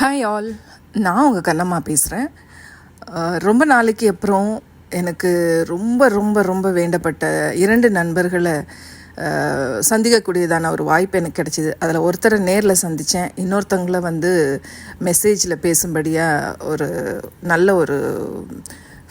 Hi all நான் உங்கள் கண்ணம்மா பேசுகிறேன் ரொம்ப நாளைக்கு அப்புறம் எனக்கு ரொம்ப ரொம்ப ரொம்ப வேண்டப்பட்ட இரண்டு நண்பர்களை சந்திக்கக்கூடியதான ஒரு வாய்ப்பு எனக்கு கிடச்சிது. அதில் ஒருத்தரை நேரில் சந்தித்தேன் இன்னொருத்தவங்கள வந்து மெசேஜில் பேசும்படியாக ஒரு நல்ல ஒரு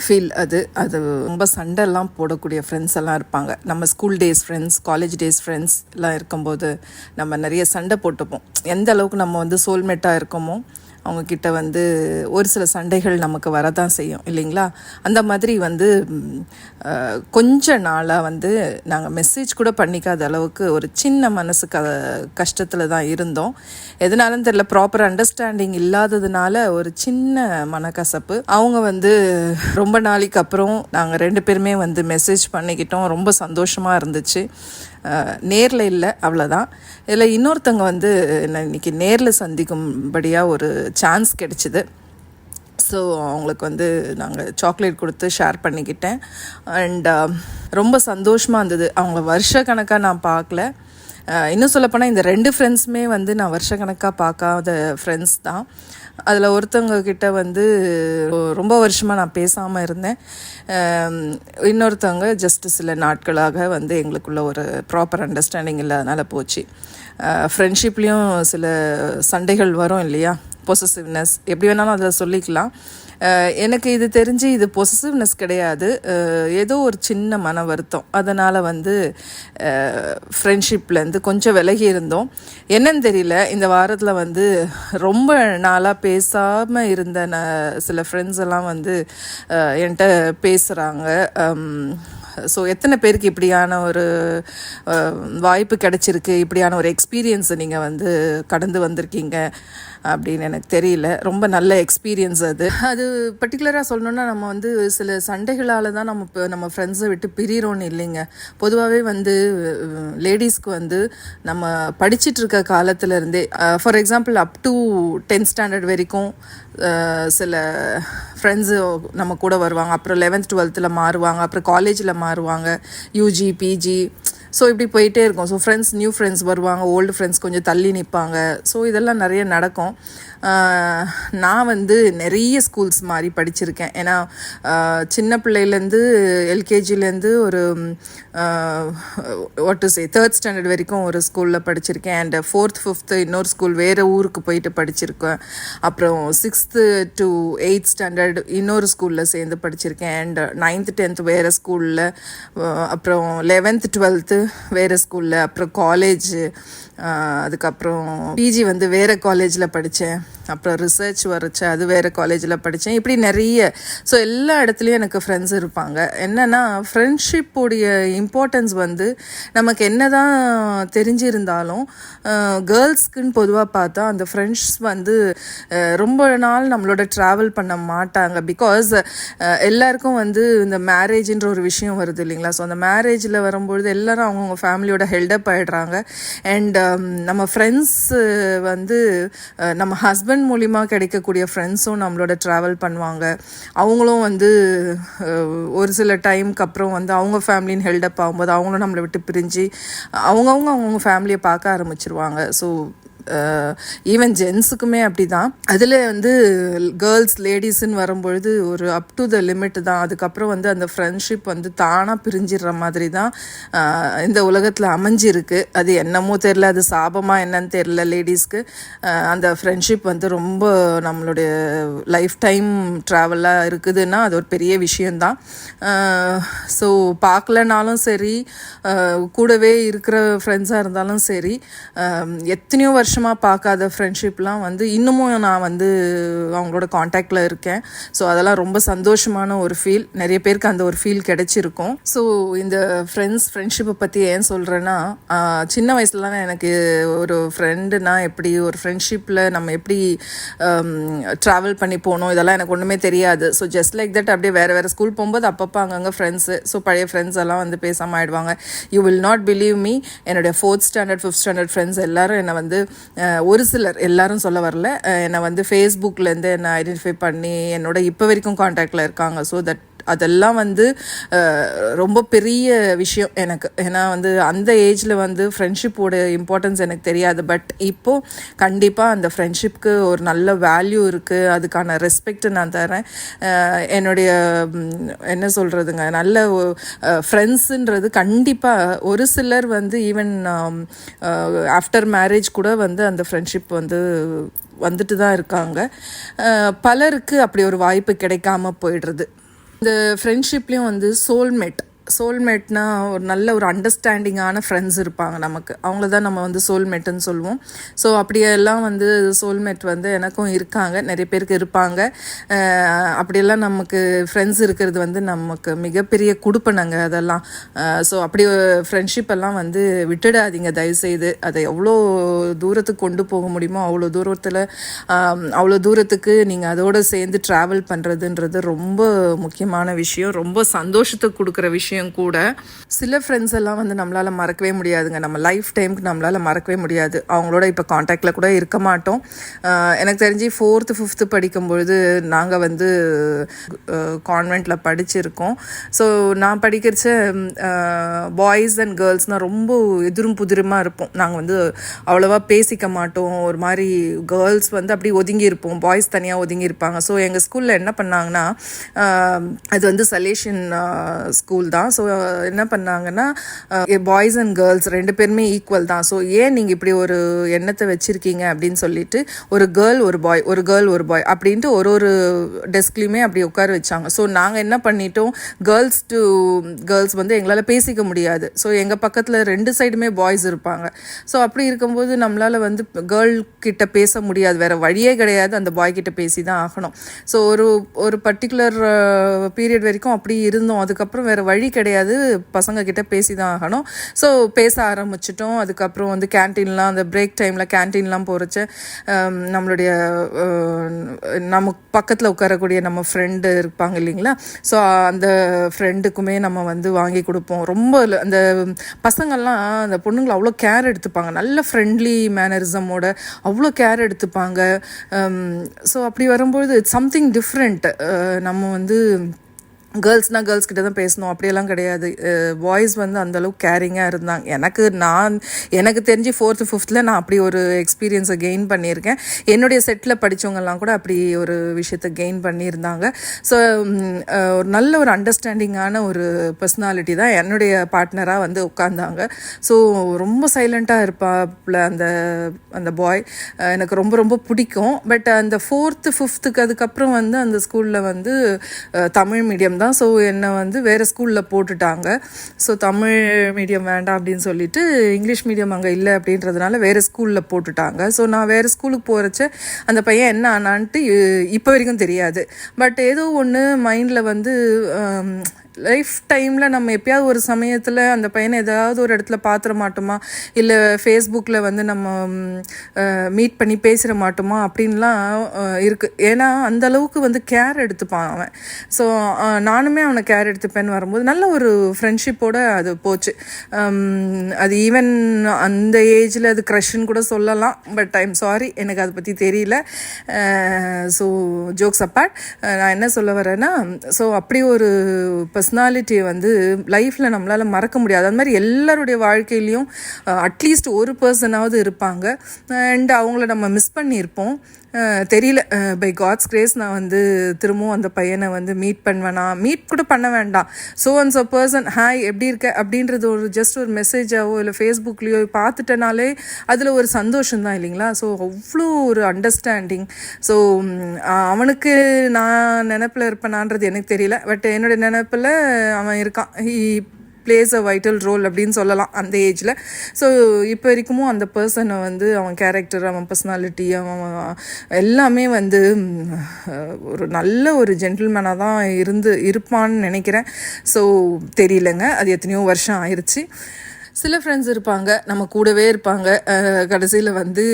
ஃபீல் அது அது ரொம்ப சண்டைலாம் போடக்கூடிய ஃப்ரெண்ட்ஸ் எல்லாம் இருப்பாங்க. நம்ம school days friends college days friends எல்லாம் இருக்கும்போது நம்ம நிறைய சண்டை போட்டுப்போம். எந்த அளவுக்கு நம்ம வந்து சோல்மேட்டாக இருக்கோமோ அவங்கக்கிட்ட வந்து ஒரு சில சண்டைகள் நமக்கு வரதான் செய்யும் இல்லைங்களா? அந்த மாதிரி வந்து கொஞ்ச நாளாக வந்து நாங்கள் மெசேஜ் கூட பண்ணிக்காத அளவுக்கு ஒரு சின்ன மனசு க கஷ்டத்தில் தான் இருந்தோம். எதனாலும் தெரில ப்ராப்பர் அண்டர்ஸ்டாண்டிங் இல்லாததுனால ஒரு சின்ன மனக்கசப்பு. அவங்க வந்து ரொம்ப நாளைக்கு அப்புறம் நாங்கள் ரெண்டு பேருமே வந்து மெசேஜ் பண்ணிக்கிட்டோம். ரொம்ப சந்தோஷமாக இருந்துச்சு. நேரில் இல்லை அவ்வளோதான் இதில் இன்னொருத்தவங்க வந்து நான் இன்னைக்கு நேரில் சந்திக்கும்படியாக ஒரு சான்ஸ் கிடைச்சிது. ஸோ அவங்களுக்கு வந்து நாங்கள் சாக்லேட் கொடுத்து ஷேர் பண்ணிக்கிட்டேன். அண்ட் um, ரொம்ப சந்தோஷமாக இருந்தது. அவங்கள வருஷ கணக்காக நான் பார்க்கல. இன்னும் சொல்லப்போனால் இந்த ரெண்டு ஃப்ரெண்ட்ஸுமே வந்து நான் வருஷக்கணக்காக பார்க்காத ஃப்ரெண்ட்ஸ் தான். அதில் ஒருத்தவங்க கிட்ட வந்து ரொம்ப வருஷமாக நான் பேசாமல் இருந்தேன். இன்னொருத்தவங்க ஜஸ்ட் சில நாட்களாக வந்து எங்களுக்குள்ள ஒரு ப்ராப்பர் அண்டர்ஸ்டாண்டிங் இல்லாதனால போச்சு. ஃப்ரெண்ட்ஷிப்லேயும் சில சண்டைகள் வரும் இல்லையா? பொசசிவ்னஸ் எப்படி வேணாலும் அதில் சொல்லிக்கலாம். எனக்கு இது தெரிஞ்சு இது பொசசிவ்னஸ் கிடையாது. ஏதோ ஒரு சின்ன மன வருத்தம். அதனால் வந்து ஃப்ரெண்ட்ஷிப்லேருந்து கொஞ்சம் விலகி இருந்தோம். என்னன்னு தெரியல. இந்த வாரத்தில் வந்து ரொம்ப நாளாக பேசாமல் இருந்த ந சில ஃப்ரெண்ட்ஸ் எல்லாம் வந்து என்கிட்ட பேசுகிறாங்க ஸோ எத்தனை பேருக்கு இப்படியான ஒரு வாய்ப்பு கிடைச்சிருக்கு? இப்படியான ஒரு எக்ஸ்பீரியன்ஸை நீங்கள் வந்து கடந்து வந்திருக்கீங்க அப்படின்னு எனக்கு தெரியல. ரொம்ப நல்ல எக்ஸ்பீரியன்ஸ் அது. அது பர்டிகுலராக சொல்லணுன்னா நம்ம வந்து சில சண்டைகளால் தான் நம்ம இப்போ நம்ம ஃப்ரெண்ட்ஸை விட்டு பிரிகிறோன்னு இல்லைங்க. பொதுவாகவே வந்து லேடிஸ்க்கு வந்து நம்ம படிச்சுட்டு இருக்க காலத்துலேருந்தே for example up to tenth standard வரைக்கும் சில ஃப்ரெண்ட்ஸு நம்ம கூட வருவாங்க. அப்புறம் லெவன்த் டுவெல்த்தில் மாறுவாங்க. அப்புறம் காலேஜில் மாறுவாங்க. யூஜி பிஜி ஸோ இப்படி போயிட்டே இருக்கும். ஸோ ஃப்ரெண்ட்ஸ் நியூ ஃப்ரெண்ட்ஸ் வருவாங்க. ஓல்டு ஃப்ரெண்ட்ஸ் கொஞ்சம் தள்ளி நிற்பாங்க ஸோ இதெல்லாம் நிறைய நடக்கும். நான் வந்து நிறைய ஸ்கூல்ஸ் மாதிரி படிச்சிருக்கேன். ஏன்னா சின்ன பிள்ளையிலேருந்து எல்கேஜிலேருந்து ஒரு வாட் சே தேர்ட் ஸ்டாண்டர்ட் வரைக்கும் ஒரு ஸ்கூலில் படிச்சிருக்கேன். அண்ட் ஃபோர்த் ஃபிஃப்த்து இன்னொரு ஸ்கூல் வேறு ஊருக்கு போயிட்டு படிச்சிருக்கேன். அப்புறம் சிக்ஸ்த்து டு எயித் ஸ்டாண்டர்ட் இன்னொரு ஸ்கூலில் சேர்ந்து படிச்சிருக்கேன். அண்ட் நைன்த்து டென்த் வேறு ஸ்கூலில் அப்புறம் லெவன்த்து டுவெல்த்து வேறு ஸ்கூலில் அப்புறம் காலேஜ் அதுக்கப்புறம் பிஜி வந்து வேறு காலேஜில் படித்தேன் அப்புறம் ரிசர்ச் வரைச்சேன். அது வேறு காலேஜில் படித்தேன் இப்படி நிறைய. ஸோ எல்லா இடத்துலையும் எனக்கு ஃப்ரெண்ட்ஸ் இருப்பாங்க. என்னென்னா ஃப்ரெண்ட்ஷிப்புடைய இம்பார்ட்டன்ஸ் வந்து நமக்கு என்ன தான் தெரிஞ்சிருந்தாலும் கேர்ள்ஸ்க்குன்னு பொதுவாக பார்த்தா அந்த ஃப்ரெண்ட்ஸ் வந்து ரொம்ப நாள் நம்மளோட ட்ராவல் பண்ண மாட்டாங்க. பிகாஸ் எல்லாருக்கும் வந்து இந்த மேரேஜ்ன்ற ஒரு விஷயம் வருது இல்லைங்களா? ஸோ அந்த மேரேஜில் வரும்பொழுது எல்லாரும் அவங்கவுங்க ஃபேமிலியோட ஹெல்டப் ஆகிடுறாங்க அண்ட் Um, நம்ம ஃப்ரெண்ட்ஸ் uh, வந்து uh, நம்ம ஹஸ்பண்ட் மூலிமா கிடைக்கக்கூடிய ஃப்ரெண்ட்ஸும் நம்மளோட ட்ராவல் பண்ணுவாங்க. அவங்களும் வந்து uh, ஒரு சில டைம்க்கு அப்புறம் வந்து அவங்க ஃபேமிலின்னு ஹெல்டப் ஆகும்போது அவங்களும் நம்மளை விட்டு பிரிஞ்சு அவங்கவுங்க அவங்கவுங்க ஃபேமிலியை பார்க்க ஆரம்பிச்சிருவாங்க. ஸோ ஈவன் ஜென்ஸுக்குமே அப்படி தான் அதில் வந்து கேர்ள்ஸ் லேடிஸ்ன்னு வரும்பொழுது ஒரு அப் டு த லிமிட் தான். அதுக்கப்புறம் வந்து அந்த ஃப்ரெண்ட்ஷிப் வந்து தானாக பிரிஞ்சிடுற மாதிரி தான் இந்த உலகத்தில் அமைஞ்சிருக்கு. அது என்னமோ தெரில அது சாபமாக என்னன்னு தெரில லேடிஸ்க்கு அந்த ஃப்ரெண்ட்ஷிப் வந்து ரொம்ப நம்மளுடைய லைஃப் டைம் ட்ராவலாக இருக்குதுன்னா அது ஒரு பெரிய விஷயந்தான் ஸோ பார்க்கலனாலும் சரி கூடவே இருக்கிற ஃப்ரெண்ட்ஸாக இருந்தாலும் சரி எத்தனையோ வருஷம் வருஷமாக பார்க்காத ஃப்ரெண்ட்ஷிப்லாம் வந்து இன்னமும் நான் வந்து அவங்களோட காண்டாக்டில் இருக்கேன். ஸோ அதெல்லாம் ரொம்ப சந்தோஷமான ஒரு ஃபீல் நிறைய பேருக்கு அந்த ஒரு ஃபீல் கிடைச்சிருக்கும். ஸோ இந்த ஃப்ரெண்ட்ஸ் ஃப்ரெண்ட்ஷிப்பை பற்றி ஏன் சொல்கிறேன்னா சின்ன வயசுலலாம் எனக்கு ஒரு ஃப்ரெண்டுனா எப்படி ஒரு ஃப்ரெண்ட்ஷிப்பில் நம்ம எப்படி ட்ராவல் பண்ணி போகணும் இதெல்லாம் எனக்கு ஒன்றுமே தெரியாது. ஸோ ஜஸ்ட் லைக் தட் அப்படியே வேறு வேறு ஸ்கூல் போகும்போது அப்பப்போ அங்கங்கே ஃப்ரெண்ட்ஸு ஸோ பழைய ஃப்ரெண்ட்ஸ் எல்லாம் வந்து பேசாமல் ஆயிடுவாங்க. You will not believe me என்னுடைய fourth standard fifth standard friends எல்லாரும் என்னை வந்து ஒரு சிலர் எல்லாரும் சொல்ல வரல. என்னை வந்து ஃபேஸ்புக்லேருந்து என்னை ஐடென்டிஃபை பண்ணி என்னோட இப்போ வரைக்கும் காண்டாக்டில் இருக்காங்க. ஸோ தட் அதெல்லாம் வந்து ரொம்ப பெரிய விஷயம் எனக்கு. ஏன்னா வந்து அந்த ஏஜில் வந்து ஃப்ரெண்ட்ஷிப்போட இம்பார்ட்டன்ஸ் எனக்கு தெரியாது. பட் இப்போது கண்டிப்பாக அந்த ஃப்ரெண்ட்ஷிப்க்கு ஒரு நல்ல வேல்யூ இருக்குது அதுக்கான ரெஸ்பெக்ட் நான் தரேன். என்னுடைய என்ன சொல்கிறதுங்க நல்ல ஃப்ரெண்ட்ஸுன்றது கண்டிப்பாக ஒரு சிலர் வந்து ஈவன் ஆஃப்டர் மேரேஜ் கூட வந்து அந்த ஃப்ரெண்ட்ஷிப் வந்து வந்துட்டு தான் இருக்காங்க பலருக்கு அப்படி ஒரு வாய்ப்பு கிடைக்காம போயிடுறது. இந்த ஃப்ரெண்ட்ஷிப்லேயும் வந்து சோல்மேட் சோல்மேட்னா ஒரு நல்ல ஒரு அண்டர்ஸ்டாண்டிங்கான ஃப்ரெண்ட்ஸ் இருப்பாங்க நமக்கு. அவங்கள தான் நம்ம வந்து சோல்மேட்டுன்னு சொல்லுவோம். ஸோ அப்படியெல்லாம் வந்து சோல்மேட் வந்து எனக்கும் இருக்காங்க. நிறைய பேருக்கு இருப்பாங்க. அப்படியெல்லாம் நமக்கு ஃப்ரெண்ட்ஸ் இருக்கிறது வந்து நமக்கு மிகப்பெரிய கொடுப்பனங்க அதெல்லாம். ஸோ அப்படி ஃப்ரெண்ட்ஷிப் எல்லாம் வந்து விட்டுடாதீங்க. தயவுசெய்து அதை எவ்வளோ தூரத்துக்கு கொண்டு போக முடியுமோ அவ்வளோ தூரத்தில் அவ்வளோ தூரத்துக்கு நீங்கள் அதோடு சேர்ந்து ட்ராவல் பண்ணுறதுன்றது ரொம்ப முக்கியமான விஷயம். ரொம்ப சந்தோஷத்தை கொடுக்குற விஷயம். கூட சில ஃப்ரெண்ட்ஸ் எல்லாம் வந்து நம்மளால் மறக்கவே முடியாதுங்க. நம்ம லைஃப் டைமுக்கு நம்மளால் மறக்கவே முடியாது. அவங்களோட இப்போ காண்டாக்டில் கூட இருக்க மாட்டோம். எனக்கு தெரிஞ்சு ஃபோர்த்து ஃபிஃப்த்து படிக்கும்பொழுது நாங்கள் வந்து கான்வெண்ட்டில் படிச்சிருக்கோம். ஸோ நான் படிக்கிறச்ச பாய்ஸ் அண்ட் கேர்ள்ஸ்னால் ரொம்ப எதிரும் புதிருமாக இருப்போம். நாங்கள் வந்து அவ்வளோவா பேசிக்க மாட்டோம். ஒரு மாதிரி கேர்ள்ஸ் வந்து அப்படி ஒதுங்கி இருப்போம். பாய்ஸ் தனியாக ஒதுங்கி இருப்பாங்க. ஸோ எங்கள் ஸ்கூலில் என்ன பண்ணாங்கன்னா அது வந்து சலேஷன் ஸ்கூல் தான். ஸோ என்ன பண்ணாங்கன்னா பாய்ஸ் அண்ட் கேர்ள்ஸ் ரெண்டு பேருமே ஈக்குவல் தான். ஸோ ஏன் நீங்கள் இப்படி ஒரு எண்ணத்தை வச்சுருக்கீங்க அப்படின்னு சொல்லிட்டு ஒரு கேர்ள் ஒரு பாய் ஒரு கேர்ள் ஒரு பாய் அப்படின்ட்டு ஒரு ஒரு டெஸ்க்லேயுமே அப்படி உட்கார வச்சாங்க. ஸோ நாங்கள் என்ன பண்ணிட்டோம் கேர்ள்ஸ் டு கேர்ள்ஸ் வந்து எங்களால் பேசிக்க முடியாது. ஸோ எங்கள் பக்கத்தில் ரெண்டு சைடுமே பாய்ஸ் இருப்பாங்க. ஸோ அப்படி இருக்கும்போது நம்மளால் வந்து கேர்ள் கிட்ட பேச முடியாது. வேற வழியே கிடையாது அந்த பாய் கிட்ட பேசி தான் ஆகணும். ஸோ ஒரு ஒரு பர்டிகுலர் பீரியட் வரைக்கும் அப்படி இருந்தோம். அதுக்கப்புறம் வேற வழி கிடையாது. பசங்க கிட்ட பேசி தான் ஆகணும். ஸோ பேச ஆரம்பிச்சிட்டோம். அதுக்கப்புறம் வந்து கேன்டீன்லாம் அந்த பிரேக் டைமில் கேன்டீன்லாம் போகிறச்ச நம்மளுடைய நமக்கு நம்ம பக்கத்தில் உட்காரக்கூடிய நம்ம ஃப்ரெண்டு இருப்பாங்க இல்லைங்களா? ஸோ அந்த ஃப்ரெண்டுக்குமே நம்ம வந்து வாங்கி கொடுப்போம். ரொம்ப அந்த பசங்கள்லாம் அந்த பொண்ணுங்களை அவ்வளோ கேர் எடுத்துப்பாங்க. நல்ல ஃப்ரெண்ட்லி மேனரிசமோட அவ்வளோ கேர் எடுத்துப்பாங்க. ஸோ அப்படி வரும்பொழுது சம்திங் டிஃப்ரெண்ட் நம்ம வந்து கேர்ள்ஸ்னால் கேர்ள்ஸ் கிட்ட தான் பேசணும். அப்படியெல்லாம் கிடையாது. பாய்ஸ் வந்து அந்தளவுக்கு கேரிங்காக இருந்தாங்க. எனக்கு நான் எனக்கு தெரிஞ்சு ஃபோர்த்து ஃபிஃப்த்தில் நான் அப்படி ஒரு எக்ஸ்பீரியன்ஸை கெயின் பண்ணியிருக்கேன். என்னுடைய செட்டில் படித்தவங்கெல்லாம் கூட அப்படி ஒரு விஷயத்தை கெயின் பண்ணியிருந்தாங்க. ஸோ ஒரு நல்ல ஒரு அண்டர்ஸ்டாண்டிங்கான ஒரு பர்சனாலிட்டி தான் என்னுடைய பார்ட்னராக வந்து உட்காந்தாங்க ஸோ ரொம்ப சைலண்ட்டாக இருப்பாப்புல அந்த அந்த பாய் எனக்கு ரொம்ப ரொம்ப பிடிக்கும். பட் அந்த ஃபோர்த்து ஃபிஃப்த்துக்கு அதுக்கப்புறம் வந்து அந்த ஸ்கூலில் வந்து தமிழ் மீடியம் தான். ஸோ என்னை வந்து வேறு ஸ்கூலில் போட்டுட்டாங்க. ஸோ தமிழ் மீடியம் வேண்டாம் அப்படின்னு சொல்லிட்டு இங்கிலீஷ் மீடியம் அங்கே இல்லை அப்படின்றதுனால வேறு ஸ்கூலில் போட்டுட்டாங்க. ஸோ நான் வேறு ஸ்கூலுக்கு போகிறச்ச அந்த பையன் என்ன ஆனான்ட்டு இப்போ வரைக்கும் தெரியாது. பட் ஏதோ ஒன்று மைண்டில் வந்து லைஃப் டைமில் நம்ம எப்பயாவது ஒரு சமயத்தில் அந்த பையனை ஏதாவது ஒரு இடத்துல பார்த்துட மாட்டோமா? இல்லை ஃபேஸ்புக்கில் வந்து நம்ம மீட் பண்ணி பேசிட மாட்டோமா? அப்படின்லாம் இருக்குது ஏன்னா அந்த அளவுக்கு வந்து கேர் எடுத்துப்பான் அவன். ஸோ நானுமே அவனை கேர் எடுத்துப்பேன்னு வரும்போது நல்ல ஒரு ஃப்ரெண்ட்ஷிப்போடு அது போச்சு. அது ஈவன் அந்த ஏஜில் அது க்ரஷ்ன்னு கூட சொல்லலாம். பட் ஐம் சாரி எனக்கு அதை பற்றி தெரியல. ஸோ ஜோக்ஸ் அப்பார்ட் நான் என்ன சொல்ல வரேன்னா ஸோ அப்படி ஒரு பர்சனாலிட்டியை வந்து லைஃப்பில் நம்மளால் மறக்க முடியாது. அது மாதிரி எல்லாருடைய வாழ்க்கையிலையும் அட்லீஸ்ட் ஒரு பர்சனாவது இருப்பாங்க. அண்ட் அவங்கள நம்ம மிஸ் பண்ணியிருப்போம். தெரியல. பை காட்ஸ் கிரேஸ் நான் வந்து திரும்பவும் அந்த பையனை வந்து மீட் பண்ணுவேனா? மீட் கூட பண்ண வேண்டாம். So and so person hi எப்படி இருக்க? அப்படின்றது ஒரு ஜஸ்ட் ஒரு மெசேஜாவோ இல்லை ஃபேஸ்புக்லேயோ பார்த்துட்டனாலே அதில் ஒரு சந்தோஷம் தான் இல்லைங்களா? ஸோ அவ்வளோ ஒரு அண்டர்ஸ்டாண்டிங் ஸோ அவனுக்கு நான் நினப்பில் இருப்பேனான்றது எனக்கு தெரியல. பட் என்னுடைய நினப்பில் அவன் இருக்கான். He plays a vital role அப்படின்னு சொல்லலாம் அந்த ஏஜில் ஸோ இப்போ வரைக்கும் அந்த பர்சனை வந்து அவன் கேரக்டர் அவன் பர்சனாலிட்டி அவன் எல்லாமே வந்து ஒரு நல்ல ஒரு ஜென்டில்மேனாக தான் இருந்து இருப்பான்னு நினைக்கிறேன். ஸோ தெரியலங்க. அது எத்தனையோ வருஷம் ஆயிடுச்சு சில ஃப்ரெண்ட்ஸ் இருப்பாங்க நம்ம கூடவே இருப்பாங்க. கடைசியில் வந்து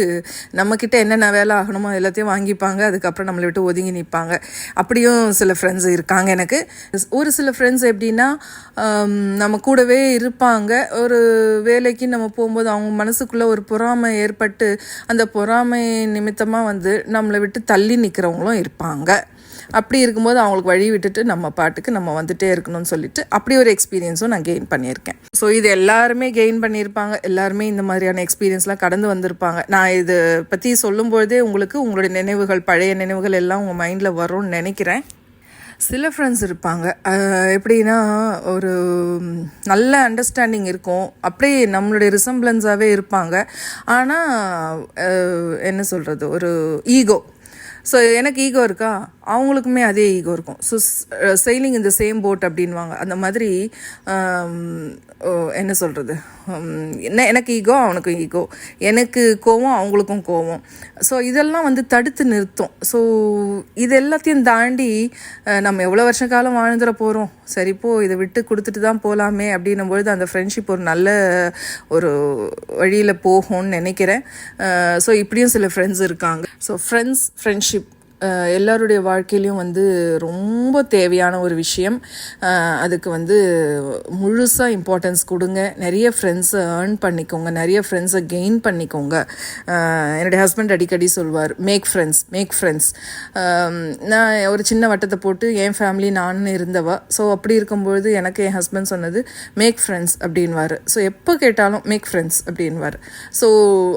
நம்மக்கிட்ட என்னென்ன வேலை ஆகணுமோ எல்லாத்தையும் வாங்கிப்பாங்க. அதுக்கப்புறம் நம்மளை விட்டு ஒதுங்கி நிற்பாங்க அப்படியும் சில ஃப்ரெண்ட்ஸ் இருக்காங்க எனக்கு. ஒரு சில ஃப்ரெண்ட்ஸ் எப்படின்னா நம்ம கூடவே இருப்பாங்க. ஒரு வேலைக்கு நம்ம போகும்போது அவங்க மனசுக்குள்ளே ஒரு பொறாமை ஏற்பட்டு அந்த பொறாமை நிமித்தமாக வந்து நம்மளை விட்டு தள்ளி நிற்கிறவங்களும் இருப்பாங்க. அப்படி இருக்கும்போது அவங்களுக்கு வழி விட்டுட்டு நம்ம பாட்டுக்கு நம்ம வந்துட்டே இருக்கணும்னு சொல்லிட்டு அப்படி ஒரு எக்ஸ்பீரியன்ஸும் நான் கெயின் பண்ணியிருக்கேன். ஸோ இது எல்லாருமே கெயின் பண்ணியிருப்பாங்க. எல்லாருமே இந்த மாதிரியான எக்ஸ்பீரியன்ஸ்லாம் கடந்து வந்திருப்பாங்க. நான் இது பற்றி சொல்லும்பொழுதே உங்களுக்கு உங்களுடைய நினைவுகள் பழைய நினைவுகள் எல்லாம் உங்கள் மைண்டில் வரும்னு நினைக்கிறேன். சில ஃப்ரெண்ட்ஸ் இருப்பாங்க. எப்படின்னா ஒரு நல்ல அண்டர்ஸ்டாண்டிங் இருக்கும். அப்படியே நம்மளுடைய ரிசம்பிளன்ஸாகவே இருப்பாங்க. ஆனால் என்ன சொல்கிறது ஒரு ஈகோ ஸோ எனக்கு ஈகோ இருக்கா? அவங்களுக்குமே அதே ஈகோ இருக்கும். ஸோ செயலிங் இந்த சேம் போட் அப்படின்வாங்க அந்த மாதிரி um, ஓ, என்ன சொல்கிறது என்ன எனக்கு ஈகோ அவனுக்கும் ஈகோ எனக்கு கோவம் அவங்களுக்கும் கோவம். ஸோ இதெல்லாம் வந்து தடுத்து நிறுத்தும். ஸோ இது எல்லாத்தையும் தாண்டி நம்ம எவ்வளோ வருஷ காலம் வாழ்ந்துட போகிறோம் சரி போ இதை விட்டு கொடுத்துட்டு தான் போகலாமே அப்படின்னும் பொழுது அந்த ஃப்ரெண்ட்ஷிப் ஒரு நல்ல ஒரு வழியில் போகும்னு நினைக்கிறேன். ஸோ இப்படியும் சில ஃப்ரெண்ட்ஸ் இருக்காங்க. ஸோ ஃப்ரெண்ட்ஸ் ஃப்ரெண்ட்ஷிப் எல்லாருடைய வாழ்க்கையிலையும் வந்து ரொம்ப தேவையான ஒரு விஷயம். அதுக்கு வந்து முழுசாக இம்பார்ட்டன்ஸ் கொடுங்க. நிறைய ஃப்ரெண்ட்ஸை ஏர்ன் பண்ணிக்கோங்க. நிறைய ஃப்ரெண்ட்ஸை கெயின் பண்ணிக்கோங்க. என்னுடைய ஹஸ்பண்ட் அடிக்கடி சொல்வார் மேக் ஃப்ரெண்ட்ஸ் மேக் ஃப்ரெண்ட்ஸ் நான் ஒரு சின்ன வட்டத்தை போட்டு என் ஃபேமிலி நான் இருந்தவா. ஸோ அப்படி இருக்கும்பொழுது எனக்கு என் ஹஸ்பண்ட் சொன்னது மேக் ஃப்ரெண்ட்ஸ் அப்படின்வார் ஸோ எப்போ கேட்டாலும் மேக் ஃப்ரெண்ட்ஸ் அப்படின்வார் ஸோ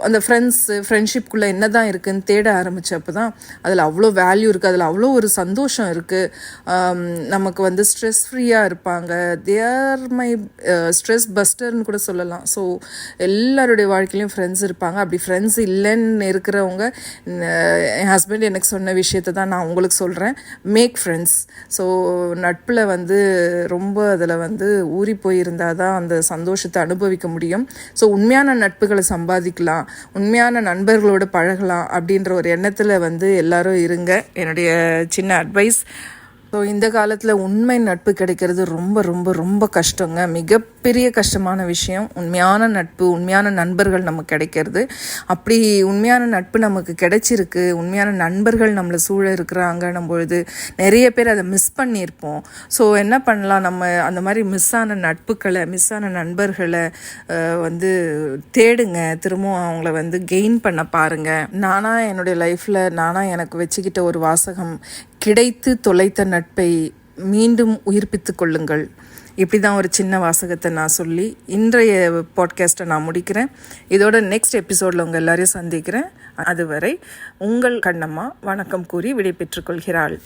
அந்த ஃப்ரெண்ட்ஸு ஃப்ரெண்ட்ஷிப்குள்ளே என்ன தான் இருக்குதுன்னு தேட ஆரம்பித்தப்போ தான் அதில் அவ்வளோ வேல்யூ இருக்குது அதில் அவ்வளோ ஒரு சந்தோஷம் இருக்குது நமக்கு வந்து ஸ்ட்ரெஸ் ஃப்ரீயாக இருப்பாங்க. தேர் மை ஸ்ட்ரெஸ் பஸ்டர்னு கூட சொல்லலாம். ஸோ எல்லாருடைய வாழ்க்கையிலையும் ஃப்ரெண்ட்ஸ் இருப்பாங்க. அப்படி ஃப்ரெண்ட்ஸ் இல்லைன்னு இருக்கிறவங்க என் ஹஸ்பண்ட் எனக்கு சொன்ன விஷயத்தை தான் நான் உங்களுக்கு சொல்கிறேன் மேக் ஃப்ரெண்ட்ஸ் ஸோ நட்பில் வந்து ரொம்ப அதில் வந்து ஊறி போயிருந்தால் தான் அந்த சந்தோஷத்தை அனுபவிக்க முடியும். ஸோ உண்மையான நட்புகளை சம்பாதிக்கலாம். உண்மையான நண்பர்களோட பழகலாம் அப்படின்ற ஒரு எண்ணத்தில் வந்து எல்லாரும் இருங்க. என்னுடைய சின்ன அட்வைஸ் ஸோ இந்த காலத்தில் உண்மை நட்பு கிடைக்கிறது ரொம்ப ரொம்ப ரொம்ப கஷ்டங்க. மிக மிகப்பெரிய கஷ்டமான விஷயம். உண்மையான நட்பு உண்மையான நண்பர்கள் நமக்கு கிடைக்கிறது. அப்படி உண்மையான நட்பு நமக்கு கிடைச்சிருக்கு. உண்மையான நண்பர்கள் நம்மளை சூழ இருக்கிறாங்கன்னும் பொழுது நிறைய பேர் அதை மிஸ் பண்ணியிருப்போம். ஸோ என்ன பண்ணலாம்? நம்ம அந்த மாதிரி மிஸ் ஆன நட்புகளை மிஸ் ஆன நண்பர்களை வந்து தேடுங்க. திரும்பவும் அவங்கள வந்து கெயின் பண்ண பாருங்கள் நானா என்னுடைய லைஃப்பில் நானாக எனக்கு வச்சுக்கிட்ட ஒரு வாசகம் கிடைத்து தொலைத்த நட்பை மீண்டும் உயிர்ப்பித்து கொள்ளுங்கள். இப்படி தான் ஒரு சின்ன வாசகத்தை நான் சொல்லி இன்றைய பாட்காஸ்ட்டை நான் முடிக்கிறேன். இதோட நெக்ஸ்ட் எபிசோடில் உங்கள் எல்லாரையும் சந்திக்கிறேன். அதுவரை உங்கள் கண்ணம்மா வணக்கம் கூறி விடை பெற்றுக்கொள்கிறாள்